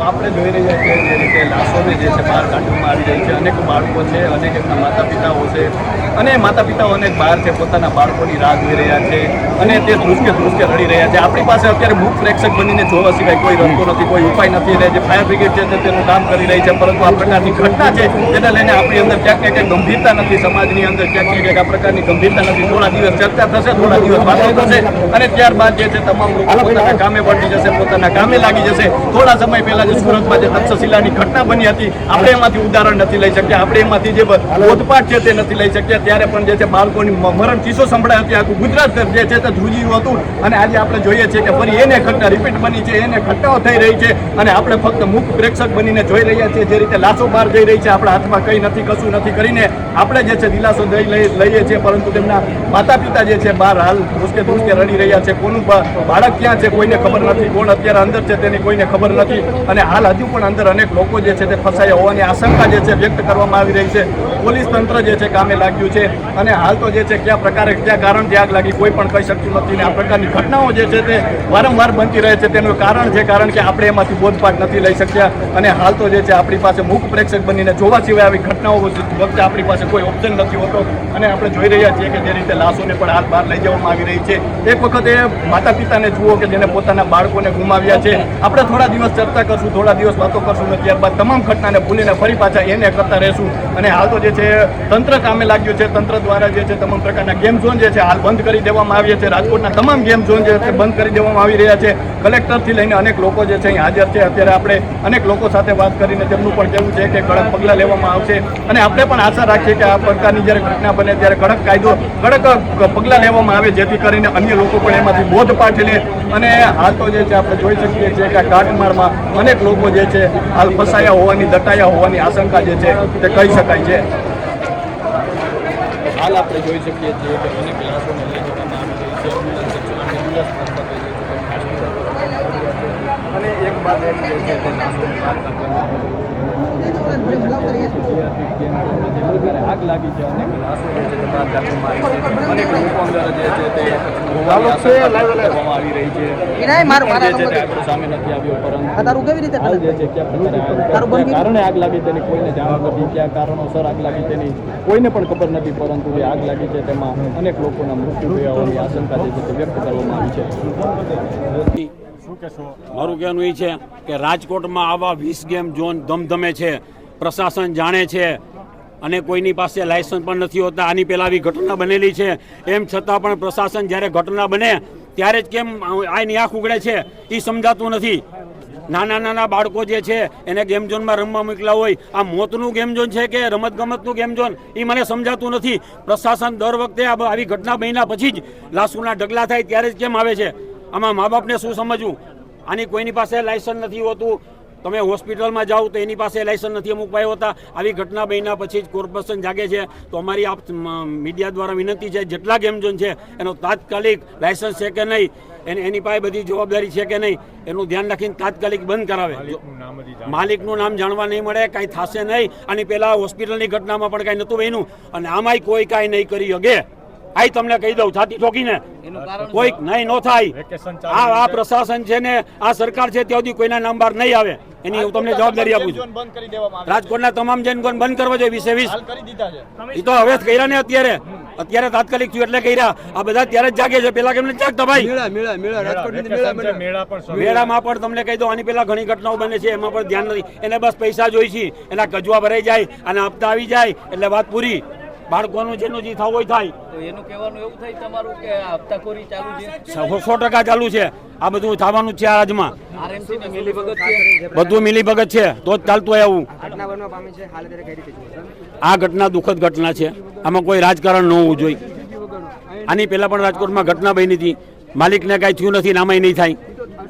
તો આપણે જોઈ રહ્યા છીએ જે રીતે લાશોને જે છે બહાર કાઢવામાં આવી રહી છે. અનેક બાળકો છે, અનેક એમના માતા પિતાઓ છે. અને માતા પિતાઓ અનેક બહાર છે, પોતાના બાળકોની રાહ જોઈ રહ્યા છે અને તે ધ્રુસકે ધ્રુસકે રડી રહ્યા છે. આપણી પાસે અત્યારે મુખ પ્રેક્ષક બનીને જોવા સિવાય કોઈ રસ્તો નથી, કોઈ ઉપાય નથી. રહે જે ફાયર બ્રિગેડ છે તેનું કામ કરી રહી છે, પરંતુ આ પ્રકારની ઘટના છે તેને લઈને આપણી અંદર ક્યાંક ને ક્યાંક ગંભીરતા નથી, સમાજની અંદર ક્યાંક ક્યાંક આ પ્રકારની ગંભીરતા નથી. થોડા દિવસ ચર્ચા થશે, થોડા દિવસ વાતો થશે અને ત્યારબાદ જે છે તમામ લોકો પોતાના કામે વળગી જશે, પોતાના કામે લાગી જશે. થોડા સમય પહેલા સુરતમાં જે તક્ષશિલાની ઘટના બની હતી, આપણે એમાંથી ઉદાહરણ નથી લઈ શક્યા. આપણે એમાંથી જે બોધપાઠ છે તે નથી લઈ શક્યા. ત્યારે પણ જે છે બાળકોની મરણ ચીસો સંભળાય હતી. આખું ગુજરાત જે છે તે ધ્રુજ્યું હતું. અને આજે આપણે જોઈએ છીએ કે ફરી એને ઘટના રિપીટ બની છે. એને ઘટનાઓ થઈ રહી છે. અને આપણે ફક્ત મુખ પ્રેક્ષક બનીને જોઈ રહ્યા છીએ જે રીતે લાશો બહાર જઈ રહી છે. આપણા હાથમાં કંઈ નથી, કશું નથી કરીને આપણે જે છે દિલાસો લઈ- લઈએ છીએ. પરંતુ તેમના માતા પિતા જે છે બહાર હાલ ધ્રુસકે ધ્રુસકે રડી રહ્યા છે. કોનું બાળક ક્યાં છે? કોઈને ખબર નથી. કોણ અત્યારે અંદર છે તેની કોઈને ખબર નથી. અને હાલ હજુ પણ અંદર અનેક લોકો જે છે તે ફસાયા હોવાની આશંકા જે છે વ્યક્ત કરવામાં આવી રહી છે. પોલીસ તંત્ર જે છે કામે લાગ્યું છે અને હાલ તો જે છે કયા પ્રકારે કયા કારણથી આગ લાગી કોઈ પણ કહી શકતું નથી ને આ પ્રકારની ઘટનાઓ જે છે તે વારંવાર બનતી રહે છે તેનું કારણ છે કારણ કે આપણે એમાંથી બોધપાઠ નથી લઈ શક્યા અને હાલ તો જે છે આપણી પાસે મુખ પ્રેક્ષક બનીને જોવા સિવાય આવી ઘટનાઓ વખતે આપણી પાસે કોઈ ઓપ્શન નથી હોતો અને આપણે જોઈ રહ્યા છીએ કે જે રીતે લાશોને પણ હાલ બહાર લઈ જવામાં આવી રહી છે. એક વખતે માતા પિતાને જુઓ કે જેને પોતાના બાળકોને ગુમાવ્યા છે. આપણે થોડા દિવસ ચર્ચા કરશું. થોડા દિવસ વાતો કરશું અને ત્યારબાદ તમામ ઘટનાને ભૂલીને ફરી પાછા એને કરતા રહેશું. અને હાલ તો જે છે, તંત્ર કામે લાગ્યું છે, તંત્ર દ્વારા જે છે, તમામ પ્રકારના ગેમ ઝોન જે છે, હાલ બંધ કરી દેવામાં આવ્યા છે રાજકોટના તમામ ગેમ ઝોન જે છે, બંધ કરી દેવામાં આવી રહ્યા છે. કલેક્ટરથી લઈને અનેક લોકો જે છે, અહીં હાજર છે. અત્યારે આપણે અનેક લોકો સાથે વાત કરીને તેમનું પણ કહેવું છે કે કડક પગલાં લેવામાં આવશે. અને આપણે પણ આશા રાખીએ કે આ પ્રકારની જ્યારે ઘટના બને, ત્યારે કડક કાયદો, કડક પગલાં લેવામાં આવે, જેથી કરીને અન્ય લોકો પણ એમાંથી બોધ પાઠી લે. અને હાલ તો જે છે, આપણે જોઈ શકીએ છીએ કે આ કાટમાળમાં અનેક લોકો જે છે હાલ ફસાયા હોવાની, દટાયા હોવાની આશંકા જે છે તે કહી શકાય છે. હાલ આપણે જોઈ શકીએ છીએ કે અનેક લાશોને છે એમ્બ્યુલન્સ અને એક બાદ એક જે છે તે લાશોને બહાર કાઢવામાં આવી રહી છે. આગ લાગી છે અનેક લાશો સામે નથી આવ્યો પરંતુ કારણે આગ લાગી તેની કોઈને જાણ નથી ક્યાં કારણોસર આગ લાગી તેની કોઈને પણ ખબર નથી પરંતુ જે આગ લાગી છે તેમાં અનેક લોકોના મૃત્યુ થયા હોવાની આશંકા જે છે તે વ્યક્ત કરવામાં આવી છે મારું કહેવાનું એ છે કે રાજકોટમાં આવા વીસ ગેમ ઝોન ધમધમે છે, પ્રશાસન જાણે છે અને કોઈની પાસે લાયસન્સ પણ નથી હોતા, આની પહેલાં આવી ઘટના બનેલી છે. એમ છતાં પણ પ્રશાસન જ્યારે ઘટના બને, ત્યારે જ કેમ આની આંખ ઉગડે છે? એ સમજાતું નથી. નાના નાના બાળકો જે છે, એને ગેમ ઝોનમાં રમવા મોકલા હોય, આ મોતનું ગેમ ઝોન છે કે રમત ગમતનું ગેમ ઝોન? એ મને સમજાતું નથી. પ્રશાસન દર વખતે આવી ઘટના બન્યા પછી જ લાસુના ઢગલા થાય, ત્યારે જ કેમ આવે છે? આમાં મા બાપને શું સમજવું? આની કોઈની પાસે લાયસન્સ નથી હોતું. તમે હોસ્પિટલમાં જાઓ તો એની પાસે લાયસન્સ નથી. અમુક ભાઈ હોતા આવી ઘટના બન્યા પછી જ કોર્પોરેશન જાગે છે. તો અમારી આપ મીડિયા દ્વારા વિનંતી છે જેટલા ગેમ ઝોન છે એનો તાત્કાલિક લાયસન્સ છે કે નહીં? એને એની પાસે બધી જવાબદારી છે કે નહીં? એનું ધ્યાન રાખીને તાત્કાલિક બંધ કરાવે. માલિકનું નામ જાણવા નહીં મળે કાંઈ થશે નહીં. અને પેલા હોસ્પિટલની ઘટનામાં પણ કાંઈ નહોતું બન્યું. અને આમાંય કોઈ કાંઈ નહીં કરી શકે. આઈ તમને કહી દઉં છાતી ઠોકીને. કોઈક નહીં નો થાય. આ આ પ્રશાસન છે ને આ સરકાર છે ત્યાં સુધી કોઈના નામ બહાર નહીં આવે. એની હું તમને જવાબદારી આપું છું. બંધ કરી દેવામાં રાજકોટના તમામ જનગણ બંધ કરવા જોઈએ વીસે વીસ હાલ કરી દીધા છે. એ તો હવે જ કર્યા ને અત્યારે. અત્યારે તાત્કાલિક થયું એટલે કર્યા. આ બધા ત્યારે જ જાગે છે. પેલા કેમ નથી જાગતા ભાઈ? મેળામાં પણ તમને કહી દો આની પેલા ઘણી ઘટનાઓ બને છે એમાં પણ ધ્યાન નથી. એને બસ પૈસા જોઈ છે એના કજવા ભરાઈ જાય અને હપ્તા આવી જાય એટલે વાત પૂરી. બાળકોનું જેનું જે થવું હોય થાય. તો એનું કહેવાનું એવું થાય તમારું કે હપ્તાખોરી ચાલુ છે? સો ટકા ચાલુ છે. આ બધું થવાનું જ છે આ રાજમાં. આરએમસી મિલીભગત છે? બધું મિલી ભગત છે. તો જ ચાલતું હોય આવું. છો? આ ઘટના દુઃખદ ઘટના છે. આમાં કોઈ રાજકારણ ન હોવું જોઈએ. આની પહેલા પણ રાજકોટમાં ઘટના બની હતી. માલિકને કાંઈ થયું નથી ને નહીં થાય.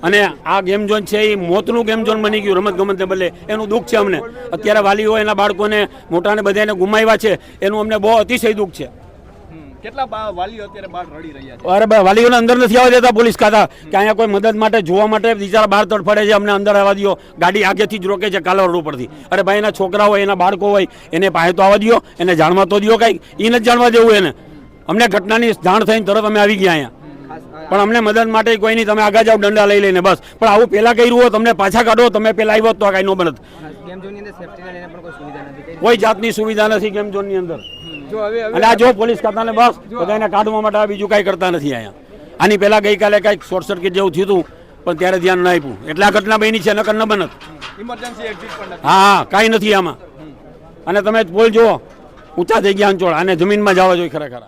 અને આ ગેમ ઝોન છે એ મોતનું ગેમ ઝોન બની ગયું રમત ગમતને બદલે. એનું દુઃખ છે અમને. અત્યારે વાલીઓ એના બાળકોને મોટાને બધાને ગુમાવ્યા છે. એનું અમને બહુ અતિશય દુઃખ છે. કેટલા વાલીઓ અત્યારે બહાર રડી રહ્યા છે? અરે ભાઈ વાલીઓને અંદર નથી આવવા દેતા પોલીસ ખાતા. કે અહીંયા કોઈ મદદ માટે જોવા માટે બિચારા બહાર તડફડે છે અમને અંદર આવવા દો ગાડી આગેથી જ રોકે છે કાલા રોડ ઉપરથી. અરે ભાઈ એના છોકરા હોય એના બાળકો હોય એને પાસે તો આવવા દો એને જાણવા તો દો કાંઈક. એ નથી જાણવા દેવું એને. અમને ઘટનાની જાણ થઈને તરત અમે આવી ગયા અહીંયા. પણ અમને મદદ માટે કોઈ નહીં. તમે આગળ જાઓ દંડા લઈ લઈને બસ. પણ આવું પહેલાં કર્યું હોય તમને પાછા કાઢો તમે પહેલાં આવ્યો તો આ કાંઈ નો બનત. કોઈ કઈ કોઈ જાતની સુવિધા નથી ગેમ ઝોનની અંદર. અને આ જો પોલીસ ખાતાને બસ બધાને કાઢવા માટે બીજું કાંઈ કરતા નથી અહીંયા. આની પહેલાં ગઈકાલે કાંઈક શોર્ટ સર્કિટ જેવું થયું હતું પણ ત્યારે ધ્યાન ના આપ્યું. એટલે આ ઘટના બની છે નકર ન બનત. હા કાંઈ નથી આમાં. અને તમે પોલ જુઓ ઊંચા થઈ ગયા અંચોળ. અને જમીનમાં જવા જોઈએ ખરેખર.